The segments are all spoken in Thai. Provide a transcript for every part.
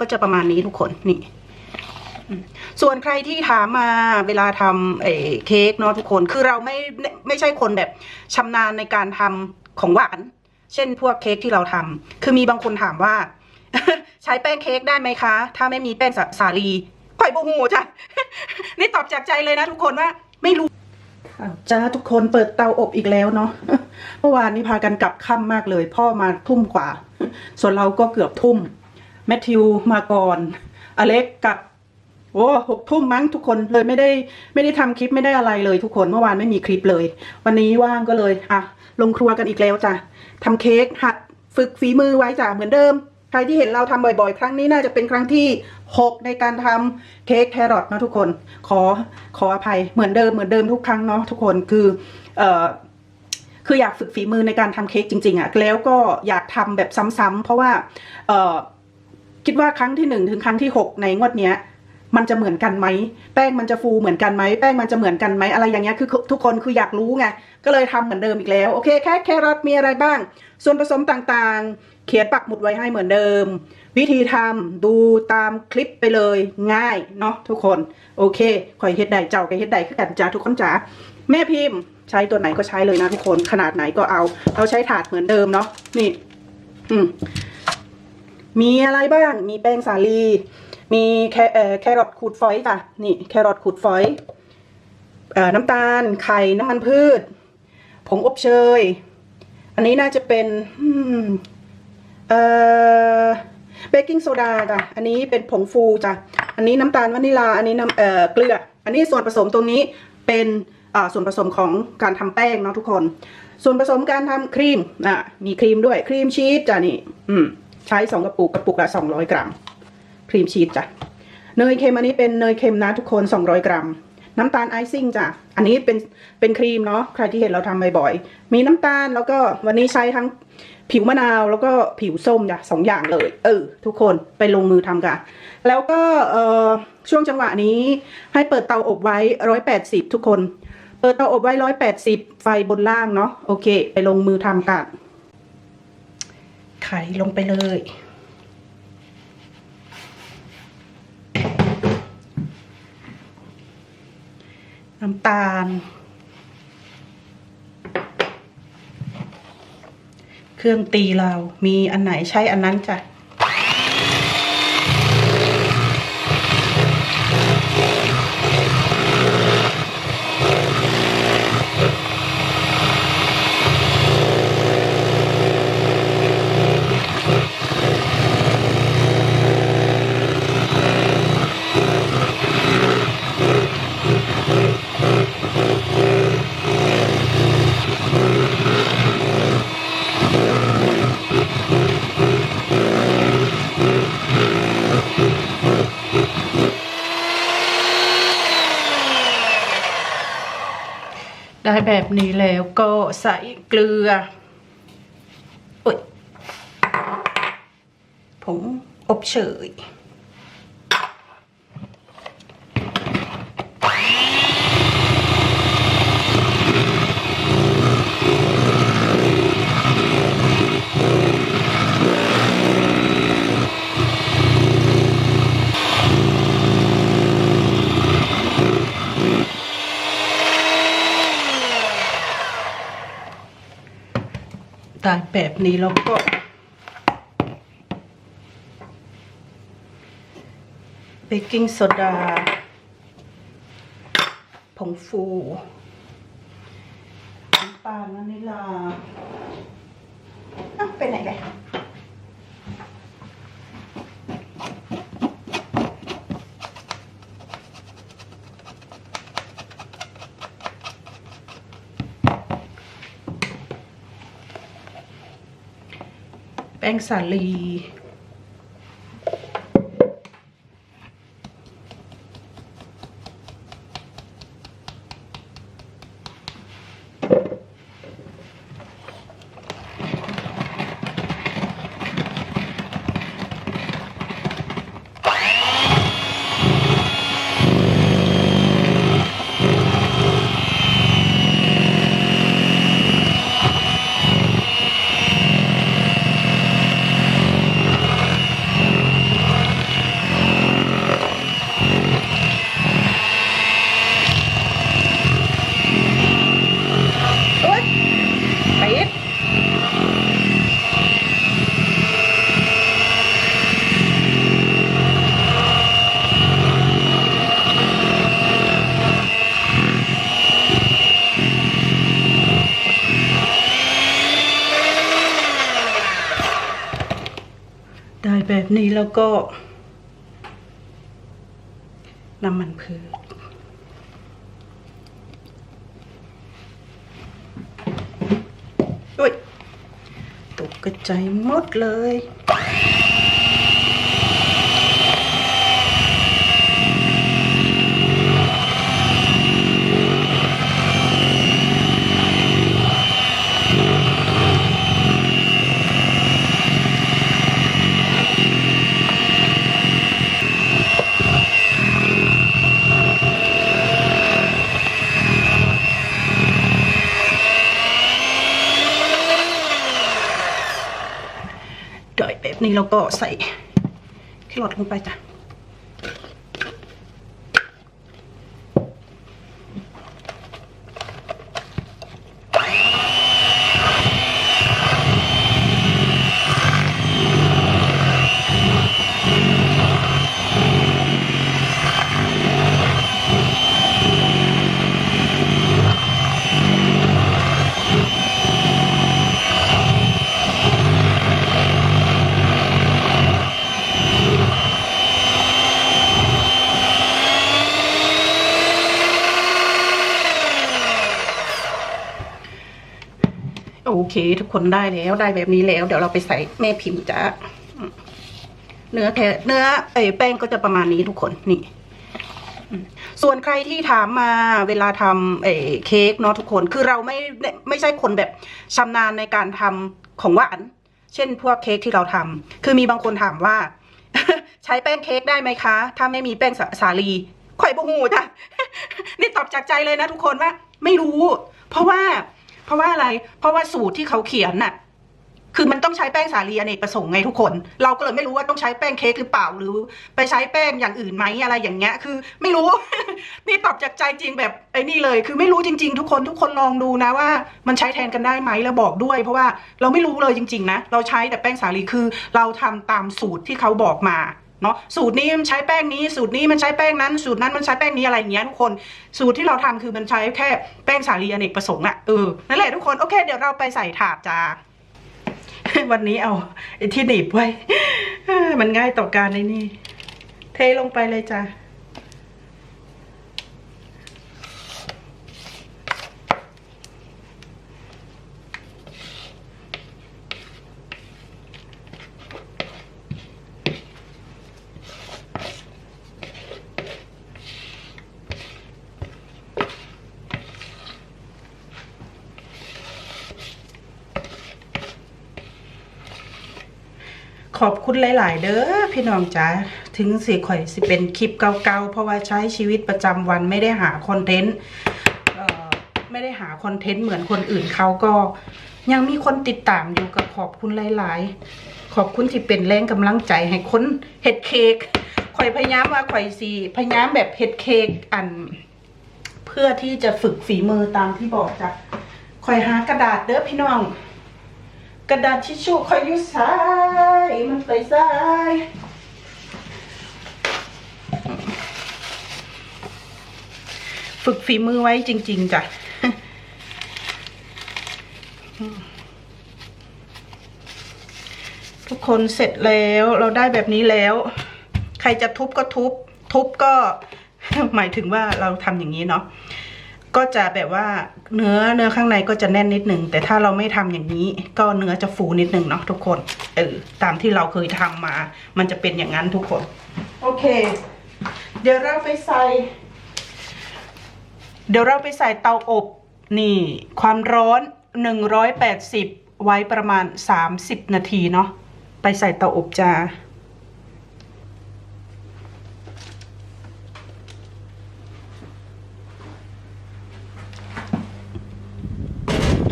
ก็จะประมาณนี้ทุกคนนี่ส่วนใครที่ถามมาเวลาทำเอ่อเค้กเนาะทุกคนคือเราไม่ไม่ใช่คนแบบชำนาญในการทำของหวาน เช่นพวกเค้กที่เราทำคือมีบางคนถามว่า ใช้แป้งเค้กได้ไหมคะ ถ้าไม่มีแป้งสาสาลีข่อยโบหูจ้ะนี่ตอบจากใจเลยนะทุกคนว่าไม่รู้จ้าทุกคนเปิดเตาอบอีกแล้วเนาะเมื่อวานนี้พากันกลับค่ำมากเลย พ่อมาทุ่มกว่า ส่วนเราก็เกือบทุ่ม แมทธิวมาก่อน อเล็กกับโอ้หกทุ่มมั้งทุกคนเลยไม่ได้ไม่ได้ทำคลิปไม่ได้อะไรเลยทุกคนเมื่อวานไม่มีคลิปเลย วันนี้ว่างก็เลยอะลงครัวกันอีกแล้วจ้ะทำเค้กหัดฝึกฝีมือไว้จ้ะเหมือนเดิม ใครที่เห็นเราทำบ่อยๆ ครั้งนี้น่าจะเป็นครั้งที่หกในการทำเค้กแครอทนะทุกคน ขอขออภัยเหมือนเดิมเหมือนเดิมทุกครั้งเนาะทุกคนคือเอ่อคืออยากฝึกฝีมือในการทำเค้กจริงๆอะ่ะแล้วก็อยากทำแบบซ้ำๆเพราะว่าเออ คิดว่าครั้งที่หนึ่งถึงครั้งที่หกในงวดเนี้ย มันจะเหมือนกันไหมแป้งมันจะฟูเหมือนกันไหมแป้งมันจะเหมือนกันไหมอะไรอย่างเงี้ยคือทุกคนคืออยากรู้ไงก็เลยทำเหมือนเดิมอีกแล้วโอเคแค่แครอทมีอะไรบ้าง ส่วนผสมต่างๆ เขียนปักหมุดไว้ให้เหมือนเดิม วิธีทำดูตามคลิปไปเลยง่ายเนาะทุกคนโอเคคอยเฮ็ดใดเจ้าก็เฮ็ดใดคือกันจ้าทุกคนจ๋าแม่พิมพ์ใช้ตัวไหนก็ใช้เลยนะทุกคนขนาดไหนก็เอา เราใช้ถาดเหมือนเดิมเนาะนี่ อืม มีอะไรบ้าง มีแป้งสาลี มีแคแครอทขูดฝอยจ้ะนี่แครอทขูดฝอยอน้ำตาล ไข่ น้ำมันพืช ผงอบเชย อันนี้น่าจะเป็นเอ่อเบกกิ้งโซดาจ้ะ อันนี้เป็นผงฟูจ้ะ อันนี้น้ำตาลวานิลา อันนี้น้ำเอ่อเกลือ อันนี้ส่วนผสมตรงนี้เป็นส่วนผสมของการทำแป้งเนาะทุกคน ส่วนผสมการทำครีมอะมีครีมด้วยครีมชีสจ้ะนี่ อืม ใช้สองกระปุกกระปุกละสองร้อยกรัมครีมชีสจ้ะเนยเค็มอันนี้เป็นเนยเค็มนะทุกคน200กรัม น้ำตาลไอซิ่งจ้ะอันนี้เป็นเป็นครีมเนาะใครที่เห็นเราทำบ่อยๆมีน้ำตาลแล้วก็วันนี้ใช้ทั้งผิวมะนาวแล้วก็ผิวส้มจ้ะสองอย่างเลย เออ ทุกคนไปลงมือทำกันแล้วก็เออช่วงจังหวะนี้ให้เปิดเตาอบไว้180ทุกคน เปิดเตาอบไว้180ไฟบนล่างเนาะโอเค ไปลงมือทำกัน ไข่ลงไปเลย น้ำตาล เครื่องตีเรามีอันไหนใช้อันนั้นจ้ะ ได้แบบนี้แล้วก็ใส่เกลือโอ้ยผงอบเชย ตาแบบนี้แล้วก็ เบกกิ้งโซดา ผงฟูน้ำตาลวานิลาอ้าวไปไหนกัน แป้งสาลี นี้แล้วก็น้ำมันพืชอุ้ยตกกระจายหมดเลย ดอย แบบนี้แล้วก็ใส่แครอทลงไปจ้ะ เคทุกคนได้แล้วได้แบบนี้แล้ว เดี๋ยวเราไปใส่แม่พิมพ์จ้ะอืมเนื้อแท้เนื้อเอ้แป้งก็จะประมาณนี้ทุกคนนี่ส่วนใครที่ถามมาเวลาทำเอ้เค้กเนาะทุกคนคือเราไม่ไม่ใช่คนแบบชำนาญในการทำของหวาน เช่นพวกเค้กที่เราทำคือมีบางคนถามว่า ใช้แป้งเค้กได้ไหมคะ ถ้าไม่มีแป้งสาสาลีข่อยบงูจ้ะนี่ตอบจากใจเลยนะทุกคนว่า ไม่รู้ เพราะว่า เพราะว่าอะไร เพราะว่าสูตรที่เขาเขียนน่ะ คือมันต้องใช้แป้งสาลีอเนกประสงค์ไงทุกคน เราก็เลยไม่รู้ว่าต้องใช้แป้งเค้กหรือเปล่าหรือ ไปใช้แป้งอย่างอื่นไหมอะไรอย่างเงี้ย คือ ไม่รู้ นี่ตอบจากใจจริงแบบไอ้นี่เลย คือไม่รู้จริง ๆ ทุกคนทุกคนลองดูนะว่า มันใช้แทนกันได้ไหมแล้วบอกด้วย เพราะว่าเราไม่รู้เลยจริง ๆ นะเราใช้แต่แป้งสาลีคือ เราทำตามสูตรที่เขาบอกมา เนาะสูตรนี้มันใช้แป้งนี้ สูตรนี้มันใช้แป้งนั้น สูตรนั้นมันใช้แป้งนี้อะไรอย่างเงี้ยทุกคนสูตรที่เราทำคือมันใช้แค่แป้งสาลีอเนกประสงค์อะเออนั่นแหละทุกคนโอเค เดี๋ยวเราไปใส่ถาดจ้าวันนี้เอาไอ้ที่หนีบไว้ มันง่ายต่อการในนี่ เทลงไปเลยจ้า ขอบคุณหลาย ๆ เด้อพี่น้องจ๋าถึงสิข่อยสิเป็นคลิปเก่าๆ เพราะว่าใช้ชีวิตประจำวันไม่ได้หาคอนเทนต์ไม่ได้หาคอนเทนต์เหมือนคนอื่นเขาก็ ยังมีคนติดตามอยู่กับขอบคุณหลาย ๆ ขอบคุณที่เป็นแรงกำลังใจให้คนเฮ็ดเค้กข่อยพยายามว่าข่อยสิพยายามแบบเฮ็ดเค้กอัน เพื่อที่จะฝึกฝีมือตามที่บอกจ้ะข่อยหากระดาษเด้อพี่น้อง กระดาษทิชชู่คอยอยู่ซ้ายมันไปซ้ายฝึกฝีมือไว้จริง ๆจ้ะทุกคนเสร็จแล้วเราได้แบบนี้แล้ว ใครจะทุบก็ทุบ ทุบก็ หมายถึงว่าเราทำอย่างนี้เนาะ ก็จะแบบว่าเนื้อเนื้อข้างในก็จะแน่นนิดหนึ่งแต่ถ้าเราไม่ทำอย่างนี้ ก็เนื้อจะฟูนิดหนึ่งเนาะทุกคนเออตามที่เราเคยทำมา มันจะเป็นอย่างนั้นทุกคน โอเค เดี๋ยวเราไปใส่ เดี๋ยวเราไปใส่เตาอบนี่ ความร้อนหนึ่งร้อยแปดสิบไว้ประมาณสามสิบนาทีเนาะไปใส่เตาอบจ้า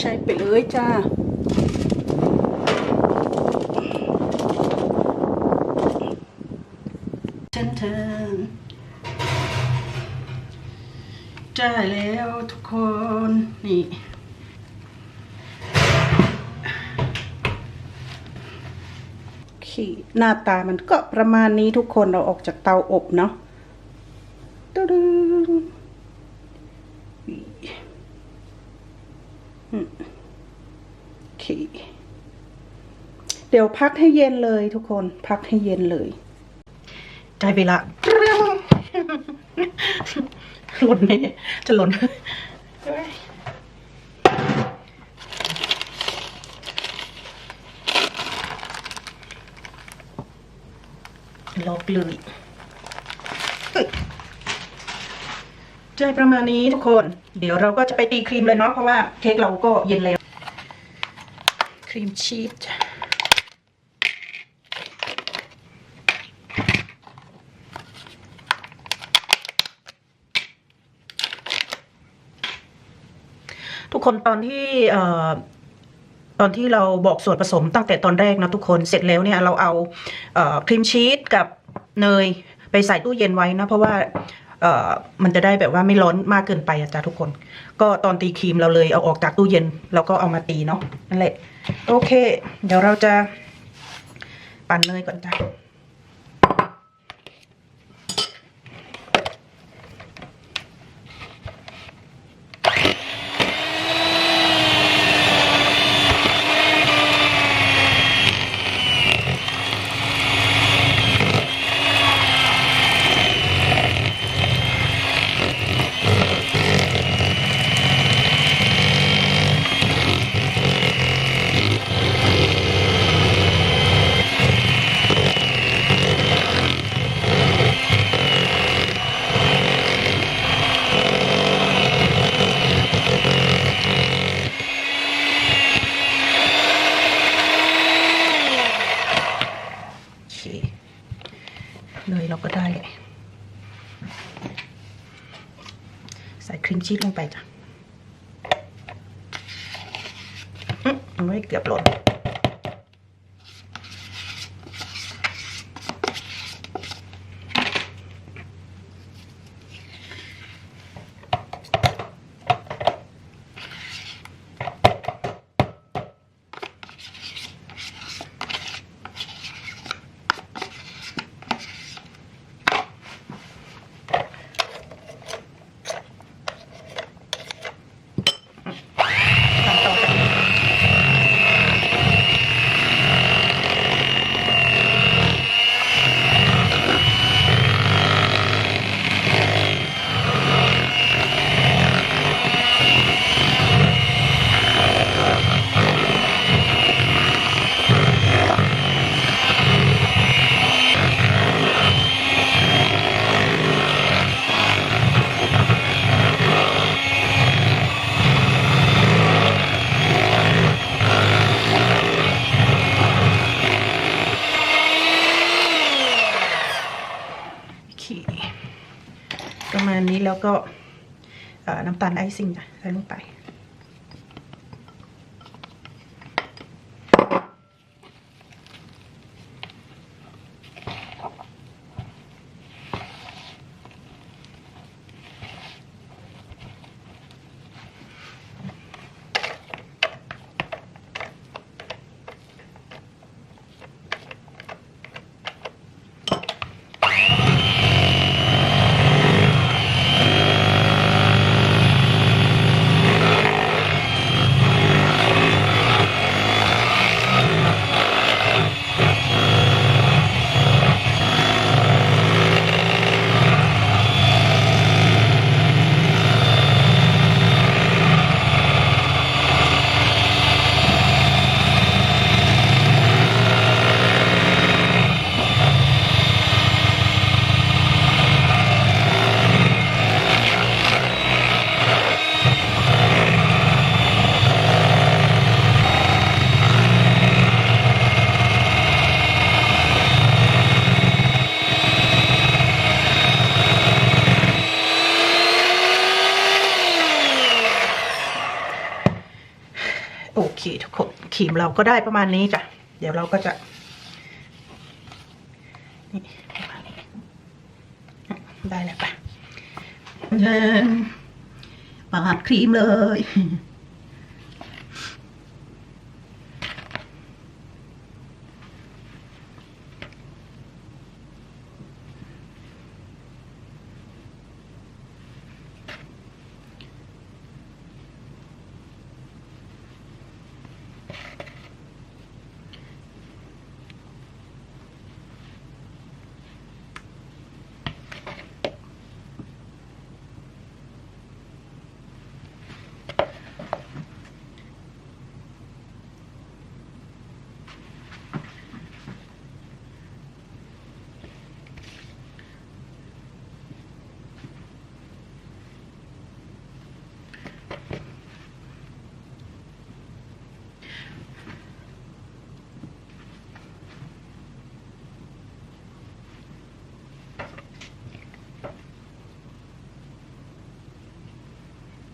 ใช้ไปเลยจ้าเทินเทินได้แล้วทุกคน นี่ขี่หน้าตามันก็ประมาณนี้ทุกคนเราออกจากเตาอบเนาะตึ้งโอ เดี๋ยวพักให้เย็นเลยทุกคนพักให้เย็นเลยได้เวลาหล่นไหมเนี่ยจะหล่นล็อกเลยเอ้ยใจประมาณนี้ทุกคน เดี๋ยวเราก็จะไปตีครีมเลยเนาะเพราะว่าเค้กเราก็เย็นแล้ว ครีมชีสทุ กคนตอนที่ตอนที่เราบอกส่วนผสมตั้งแต่ตอนแรกนะทุกคนเสร็จแล้วเนี่ยเราเอาครีมชีสกับเนยไปใส่ตู้เย็นไว้นะเพราะว่ามันจะได้แบบว่าไม่ร้อนมากเกินไปอะจ้ะทุกคน ก็ตอนตีครีมเราเลยเอาออกจากตู้เย็นแล้วก็เอามาตีเนาะนั่นแหละโอเค เดี๋ยวเราจะปั่นเนยก่อนจ้ะ ส่ครีมชีสลงไปจ้ะอื้อเอาไม่เกือบหล่น ทำต่อจากนี้โอเคประมาณนี้แล้วก็เอ่อน้ำตาลไอซิ่งจ้ะใส่ลงไป โอเคทุกคนครีมเราก็ได้ประมาณนี้จ้ะ เดี๋ยวเราก็จะนี่ประมาณนี้ได้แล้วปะเดินปาดครีมเลย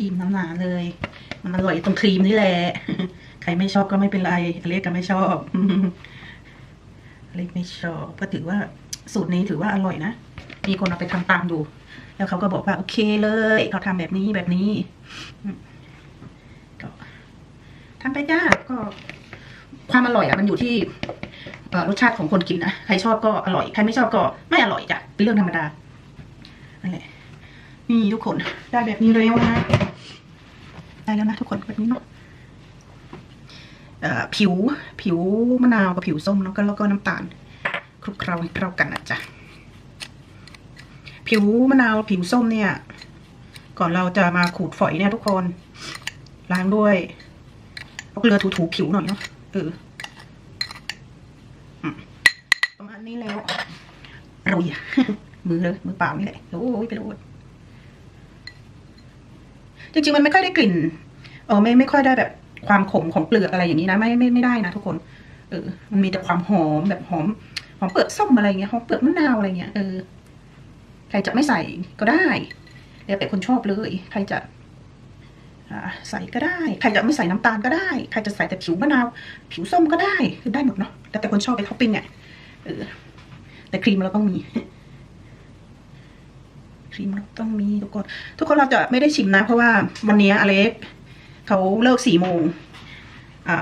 รีมน้ำหนาเลย มันอร่อยตรงครีมนี่แหละ ใครไม่ชอบก็ไม่เป็นไรอเล็กก็ไม่ชอบอเล็กไม่ชอบก็ถือว่าสูตรนี้ถือว่าอร่อยนะ มีคนเอาไปทำตามดูแล้วเขาก็บอกว่าโอเคเลยเขาทำแบบนี้แบบนี้ก็ทำไปจ้าก็ ความอร่อยอะมันอยู่ที่รสชาติของคนกินนะ ใครชอบก็อร่อย ใครไม่ชอบก็ไม่อร่อยจ้ะเป็นเรื่องธรรมดานั่นแหละนี่ทุกคนได้แบบนี้แล้วนะ ได้แล้วนะทุกคนแบบนี้เนาะผิวผิวมะนาวกับผิวส้มแล้วก็แล้วก็น้ำตาลคลุกเคล้าให้เข้ากันนะจ๊ะผิวมะนาวผิวส้มเนี่ย ก่อนเราจะมาขูดฝอยเนี่ยทุกคน ล้างด้วยเอาเกลือถูๆผิวหน่อยเนาะเออประมาณนี้แล้วโรยมือเลยมือเปล่านี่แหละโอ้ยไปโรยจริงๆมันไม่ค่อยได้กลิ่น เออไม่ไม่ค่อยได้แบบความขมของเปลือกอะไรอย่างนี้นะไม่ไม่ไม่ได้นะทุกคน เออ มันมีแต่ความหอมแบบหอมหอมเปลือกส้มอะไรเงี้ยหอมเปลือกมะนาวอะไรเงี้ยเออใครจะไม่ใส่ก็ได้แล้วแต่คนชอบเลย ใครจะใส่ก็ได้ ใครจะไม่ใส่น้ำตาลก็ได้ ใครจะใส่แต่ผิวมะนาว ผิวส้มก็ได้ คือได้หมดเนาะแต่แต่คนชอบไปท็อปปิ้งอะเออ แต่ครีมเราต้องมี ครีมเราต้องมีทุกคน ทุกคนเราจะไม่ได้ชิมนะ เพราะว่าวันนี้อเล็ก เขาเลิกสี่โมง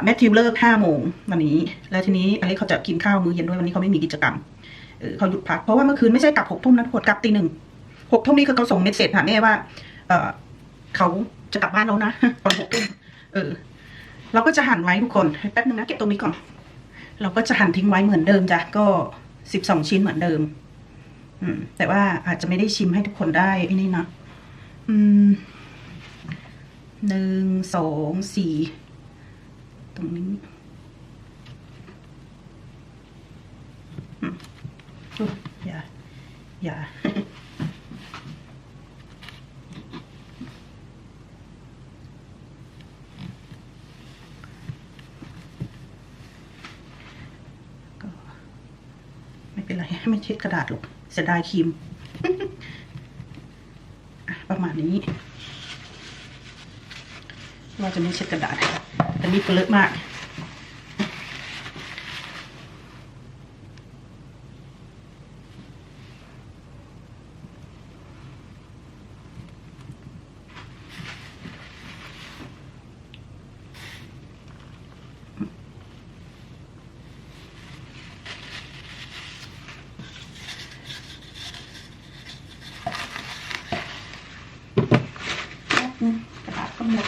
แมทธิวเลิกห้าโมงวันนี้ แล้วทีนี้อเล็กเขาจะกินข้าวมื้อเย็นด้วยวันนี้เขาไม่มีกิจกรรมเขาหยุดพักเพราะว่าเมื่อคืนไม่ใช่กลับหกทุ่มนะทุกคนกลับตีหนึ่งหกทุ่มนี่คือเขาส่งเมสเซจหาแม่ว่าเอเขาจะกลับบ้านแล้วนะตอนหกทุ่มเออ เราก็จะหั่นไว้ทุกคนแป๊บนึงนะเก็บตรงนี้ก่อน เราก็จะหั่นทิ้งไว้เหมือนเดิมจ้ะก็สิบสองชิ้นเหมือนเดิม อืม แต่ว่าอาจจะไม่ได้ชิมให้ทุกคนได้ไอ้นี่นะอืม หนึ่งสองสี่ตรงนี้อย่าอย่าก็ไม่เป็นไรไม่เช็ดกระดาษหรอกเสียดายครีมประมาณนี้ เราจะไม่เช็ดกระดาษแต่นี่เปื้อะมาก แป๊บนึงกระดาษก็หมด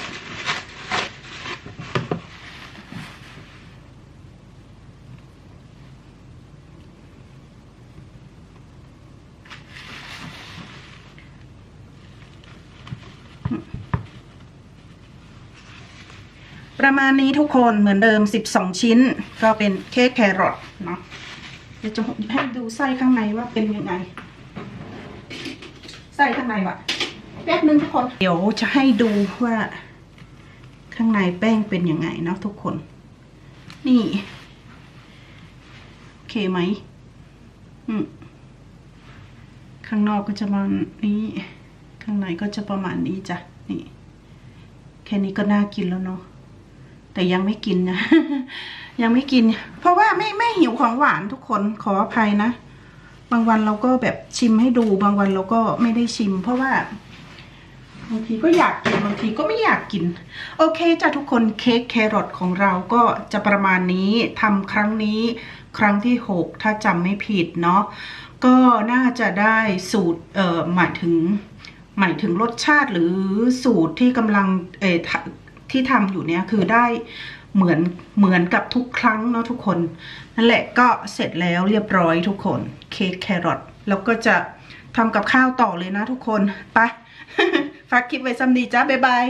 ประมาณนี้ทุกคนเหมือนเดิม 12 ชิ้น ก็เป็นเค้กแครอทเนาะเดี๋ยวจะให้ดูไส้ข้างในว่าเป็นยังไง ไส้ข้างในวะแป๊บนึงทุกคน เดี๋ยวจะให้ดูว่า ข้างในแป้งเป็นยังไงเนาะทุกคน นี่โอเคไหมอืมข้างนอกก็จะประมาณนี้ ข้างในก็จะประมาณนี้จ้ะนี่ แค่นี้ก็น่ากินแล้วเนาะ แต่ยังไม่กินนะยังไม่กิน เพราะว่าไม่ไม่หิวของหวานทุกคนขออภัยนะ บางวันเราก็แบบชิมให้ดู บางวันเราก็ไม่ได้ชิม เพราะว่าบางทีก็อยากกินบางทีก็ไม่อยากกิน โอเคจ้ะทุกคนเค้กแครอทของเราก็จะประมาณนี้ทำครั้งนี้ครั้งที่หกถ้าจำไม่ผิดเนาะก็น่าจะได้สูตรเอ่อหมายถึงหมายถึงรสชาติหรือสูตรที่กำลังเออทะ ที่ทำอยู่เนี่ยคือได้เหมือนเหมือนกับทุกครั้งเนาะทุกคน นั่นแหละก็เสร็จแล้วเรียบร้อยทุกคนเค้กแครอทแล้วก็จะทำกับข้าวต่อเลยนะทุกคนไปฝากคลิปไว้ซ้ำดีจ้าบ๊ายบาย